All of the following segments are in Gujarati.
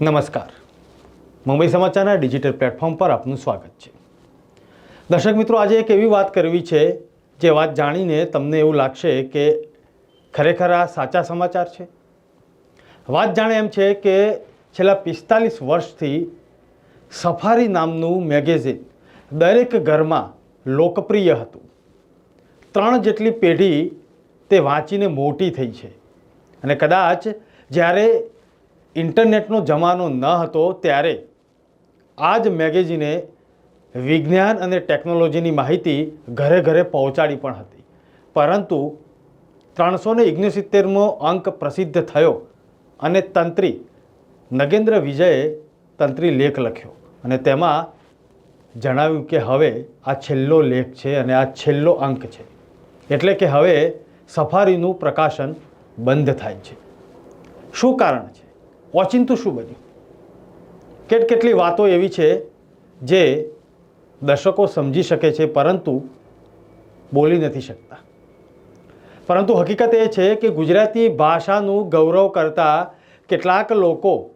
નમસ્કાર. મુંબઈ સમાચારના ડિજિટલ પ્લેટફોર્મ પર આપનું સ્વાગત છે. દર્શક મિત્રો, આજે એક એવી વાત કરવી છે, જે વાત જાણીને તમને એવું લાગશે કે ખરેખર આ સાચા સમાચાર છે. વાત જાણે એમ છે કે છેલ્લા પિસ્તાલીસ વર્ષથી સફારી નામનું મેગેઝિન દરેક ઘરમાં લોકપ્રિય હતું. ત્રણ જેટલી પેઢી તે વાંચીને મોટી થઈ છે. અને કદાચ જ્યારે ઇન્ટરનેટનો જમાનો ન હતો ત્યારે આ જ મેગેઝિને વિજ્ઞાન અને ટેકનોલોજીની માહિતી ઘરે ઘરે પહોંચાડી પણ હતી. પરંતુ ત્રણસો ને ઓગણસિત્તેરમો અંક પ્રસિદ્ધ થયો અને તંત્રી નગેન્દ્ર વિજયે તંત્રી લેખ લખ્યો અને તેમાં જણાવ્યું કે હવે આ છેલ્લો લેખ છે અને આ છેલ્લો અંક છે. એટલે કે હવે સફારીનું પ્રકાશન બંધ થાય છે. શું કારણ છે? ઓચિંતું શું બન્યું? કેટ કેટલી વાતો એવી છે જે દર્શકો સમજી શકે છે, પરંતુ બોલી નથી શકતા. પરંતુ હકીકત એ છે કે ગુજરાતી ભાષાનું ગૌરવ કરતા કેટલાક લોકો,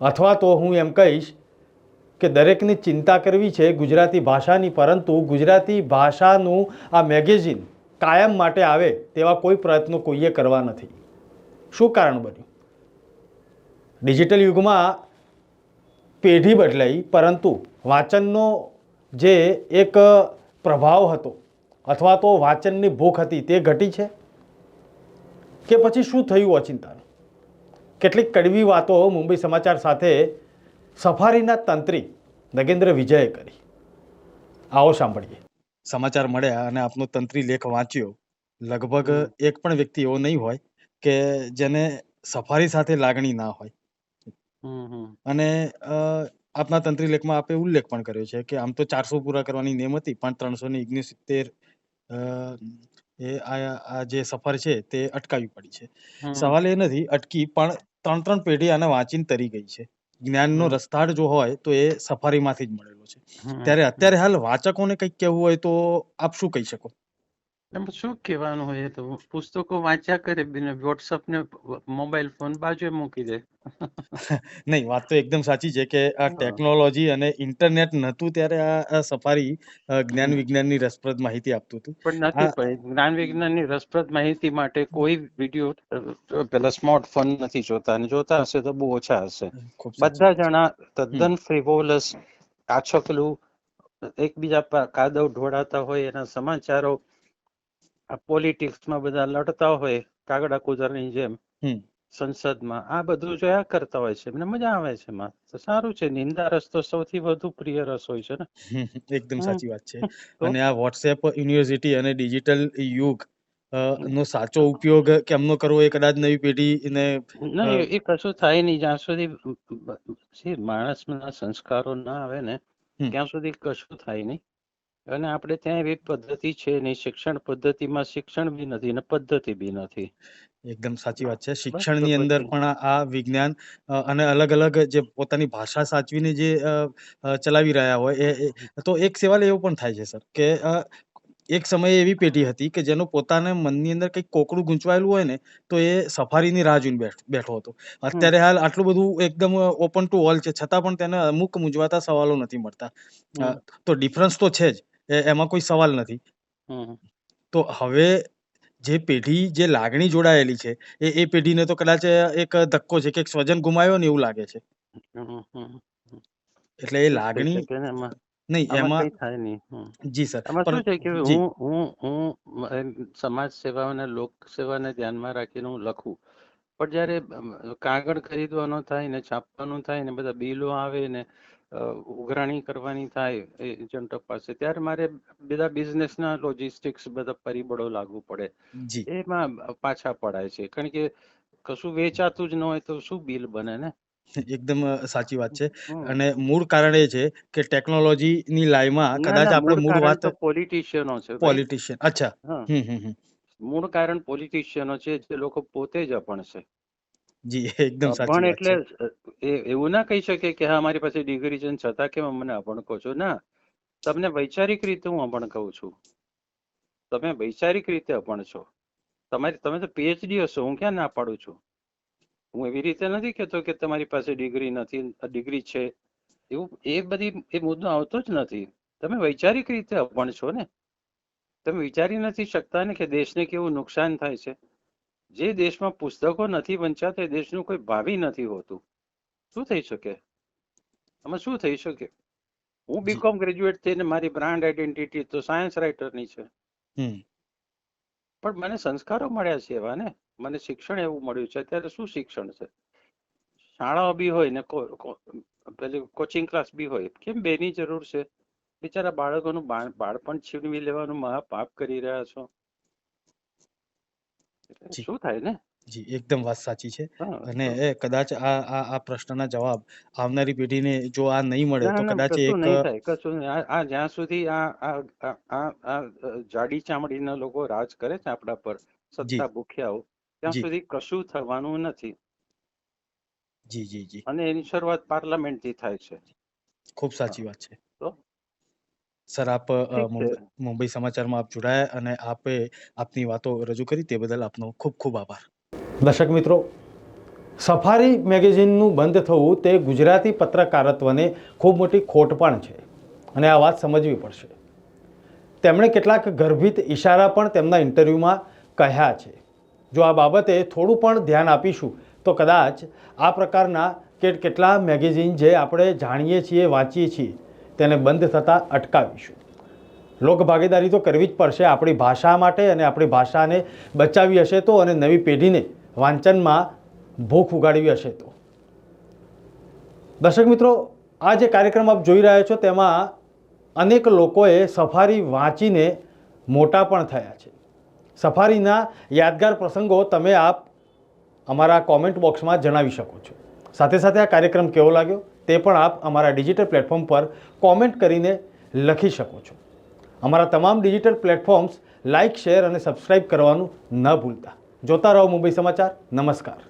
અથવા તો હું એમ કહીશ કે દરેકની ચિંતા કરવી છે ગુજરાતી ભાષાની, પરંતુ ગુજરાતી ભાષાનું આ મેગેઝિન કાયમ માટે આવે તેવા કોઈ પ્રયત્નો કોઈએ કરવા નથી. શું કારણ બન્યું? ડિજિટલ યુગમાં પેઢી બદલાઈ, પરંતુ વાંચનનો જે એક પ્રભાવ હતો અથવા તો વાંચનની ભૂખ હતી તે ઘટી છે? કે પછી શું થયું અચિંતાનું? કેટલીક કડવી વાતો મુંબઈ સમાચાર સાથે સફારીના તંત્રી નગેન્દ્ર વિજયે કરી. આવો સાંભળીએ. સમાચાર મળ્યા અને આપનો તંત્રી લેખ વાંચ્યો. લગભગ એક પણ વ્યક્તિ એવો નહીં હોય કે જેને સફારી સાથે લાગણી ના હોય. અને અ, આપના તંત્રી લેખમાં આપે ઉલ્લેખ પણ કર્યો છે કે આમ તો ચારસો પૂરા કરવાની નેમ હતી પણ ત્રણસો ને ઓગણસિત્તેર એ આ જે સફર છે તે અટકાવી પડી છે. સવાલ એ નથી અટકી પણ ત્રણ ત્રણ પેઢી આને વાંચીને તરી ગઈ છે. જ્ઞાનનો. રસ્તાળ જો હોય તો એ સફારીમાંથી જ મળેલો છે. ત્યારે અત્યારે હાલ વાચકોને કંઈક કહેવું હોય તો આપ શું કહી શકો? એમાં શું કહેવાનું હોય તો? પુસ્તકો વાંચ્યા કરે બિને વોટ્સઅપ ને મોબાઈલ ફોન બાજુએ મૂકી દે. નહીં વાત તો એકદમ સાચી છે કે આ ટેકનોલોજી અને ઇન્ટરનેટ નહોતું ત્યારે આ સફારી જ્ઞાન વિજ્ઞાન વિજ્ઞાનની રસપ્રદ માહિતી આપતું હતું. પણ નથી પણ જ્ઞાન વિજ્ઞાનની રસપ્રદ માહિતી માટે કોઈ વીડિયો પેલા સ્માર્ટફોન નથી જોતા અને જોતા હશે તો બહુ ઓછા હશે. બધા જણા તદ્દન ફ્રીવોલસ કાછકલું એકબીજા પર કાદવ ઢોળાતા હોય એના સમાચારો આ પોલિટિક્સમાં બધા લડતા હોય કાગડા કુતરની જેમ. સંસદમાં આ બધું જોયા કરતા હોય છે એમને મજા આવે છે એમાં. તો સારું છે નિંદા રસ તો સૌથી વધુ પ્રિય રસ હોય છે ને. એકદમ સાચી વાત છે. અને આ વોટ્સએપ યુનિવર્સિટી અને ડિજિટલ યુગ નો સાચો ઉપયોગ કેમનો કરવો એ કદાચ નવી પેઢીને ને એ- કશું થાય નહીં. જ્યાં સુધી માણસ માણસના સંસ્કારો ના આવે ને ત્યાં સુધી કશું થાય નહીં. અને આપણે ત્યાં એવી પદ્ધતિ છે નહીં શિક્ષણ પદ્ધતિમાં શિક્ષણ બી નથી ને પદ્ધતિ બી નથી. એકદમ સાચી વાત છે. શિક્ષણની અંદર પણ આ વિજ્ઞાન અને અલગ અલગ જે પોતાની ભાષા સાચવીને જે ચલાવી રહ્યા હોય એ તો એક સવાલ એવો પણ થાય છે સર કે એક સમયે એવી પેઢી હતી કે જેનો પોતાના મનની અંદર કંઈક કોકડું ગૂંચવાયેલું હોય ને તો એ સફારીની રાહ જોઈને બેઠો હતો. અત્યારે હાલ આટલું બધું એકદમ ઓપન ટુ ઓલ છે છતાં પણ તેને અમુક મૂંઝવાતા સવાલો નથી મળતા. તો ડિફરન્સ તો છે જ. એમાં કોઈ સવાલ નથી. તો હવે જે પેઢી જે લાગણી જોડાયેલી છે એ એ પેઢીને તો કદાચ એક ધક્કો છે કે એક સ્વજન ગુમાયો ને એવું લાગે છે. એટલે એ લાગણી નહીં એમાં થાય નહીં જી સર. એમાં શું છે કે હું હું હું સમાજ સેવા અને લોક સેવાને ધ્યાનમાં રાખીને હું લખું. પણ જ્યારે કાગળ ખરીદવાનો થાય ને છાપવાનું થાય ને બધા બિલો આવે ને ઉઘરાણી કરવાની થાય એજન્ટો પાસે. ત્યારે મારે બધા બિઝનેસના લોજિસ્ટિક્સ બધા પરિબળો લાગુ પડે. એમાં પાછા પડાય છે. કારણ કે કશું વેચાતું જ ન હોય તો શું બિલ બને ને? એકદમ સાચી વાત છે. અને મૂળ કારણ એ છે કે ટેકનોલોજીની લાઈમાં ના કદાચ આપણે મૂળ વાત પોલિટિશિયનો છે પોલિટિશિયન. અચ્છા. હમ હમ હમ. મૂળ કારણ પોલિટિશિયનો છે જે લોકો પોતે જ અપણ છે જી એકદમ સાચી વાત એટલે એવું ના કહી શકે કે હા મારી પાસે ડિગ્રી છે છતાં કેમ મને અભણ કહો છો? ના. તમને વૈચારિક રીતે હું અભણ કહું છું. તમે વૈચારિક રીતે અભણ છો. તમારી તમે તો પીએચડી હશો હું ક્યાં ના પાડું છું? હું એવી રીતે નથી કહેતો કે તમારી પાસે ડિગ્રી નથી ડિગ્રી છે. એવું એ બધી એ મુદ્દો આવતો જ નથી. તમે વૈચારિક રીતે અભણ છો ને. તમે વિચારી નથી શકતા ને કે દેશને કેવું નુકસાન થાય છે. જે દેશમાં પુસ્તકો નથી વંચાતા એ દેશનું કોઈ ભાવિ નથી હોતું. શું થઈ શકે? આમાં શું થઈ શકે? હું બીકોમ ગ્રેજ્યુએટ થઈને મારી બ્રાન્ડ આઈડેન્ટિટી તો સાયન્સ રાઇટરની છે. પણ મને સંસ્કારો મળ્યા છે એવા ને? મને શિક્ષણ એવું મળ્યું છે. અત્યારે શું શિક્ષણ છે? શાળાઓ બી હોય ને પેલી કોચિંગ ક્લાસ બી હોય. કેમ બેની જરૂર છે? બિચારા બાળકોનું બાળપણ છીનવી લેવાનું મહાપાપ કરી રહ્યા છો. શું થાય ને? જી એકદમ વાત સાચી છે. અને એ કદાચ આ આ આ પ્રશ્નના જવાબ આવનારી પેઢીને જો આ નહીં મળે તો કદાચ એક કશું આ જ્યાં સુધી આ આ આ આ આ જાડી ચામડીના લોકો રાજ કરે છે આપણા પર સત્તા ભૂખ્યાઓ ત્યાં સુધી કશું થવાનું નથી. જી જી જી. અને એની શરૂઆત પાર્લામેન્ટથી થાય છે. ખૂબ સાચી વાત છે. તો? સર આપ. મુંબઈ સમાચારમાં આપ જોડાયા અને આપે આપની વાતો રજૂ કરી તે બદલ આપનો ખૂબ ખૂબ આભાર. દર્શક મિત્રો સફારી મેગેઝિનનું બંધ થવું તે ગુજરાતી પત્રકારત્વને ખૂબ મોટી ખોટ પણ છે અને આ વાત સમજવી પડશે. તેમણે કેટલાક ગર્ભિત ઈશારા પણ તેમના ઇન્ટરવ્યૂમાં કહ્યા છે. જો આ બાબતે થોડું પણ ધ્યાન આપીશું તો કદાચ આ પ્રકારના કે કેટલા મેગેઝિન જે આપણે જાણીએ છીએ વાંચીએ છીએ તેને બંધ થતાં અટકાવીશું. લોક ભાગીદારી તો કરવી જ પડશે. આપણી ભાષા માટે અને આપણી ભાષાને બચાવી હશે તો અને નવી પેઢીને વાંચનમાં ભૂખ ઉગાડવી હશે તો. દર્શક મિત્રો, આ જે કાર્યક્રમ આપ જોઈ રહ્યા છો તેમાં અનેક લોકોએ સફારી વાંચીને મોટા પણ થયા છે. સફારીના યાદગાર પ્રસંગો તમે આપ અમારા કોમેન્ટ બોક્સમાં જણાવી શકો છો. સાથે સાથે આ કાર્યક્રમ કેવો લાગ્યો? તે પણ આપ અમારા ડિજિટલ પ્લેટફોર્મ પર કોમેન્ટ કરીને લખી શકો છો. અમારા તમામ ડિજિટલ પ્લેટફોર્મ્સ લાઇક, શેર અને સબસ્ક્રાઇબ કરવાનું ન ભૂલતા. જોતા રહો મુંબઈ સમાચાર. નમસ્કાર.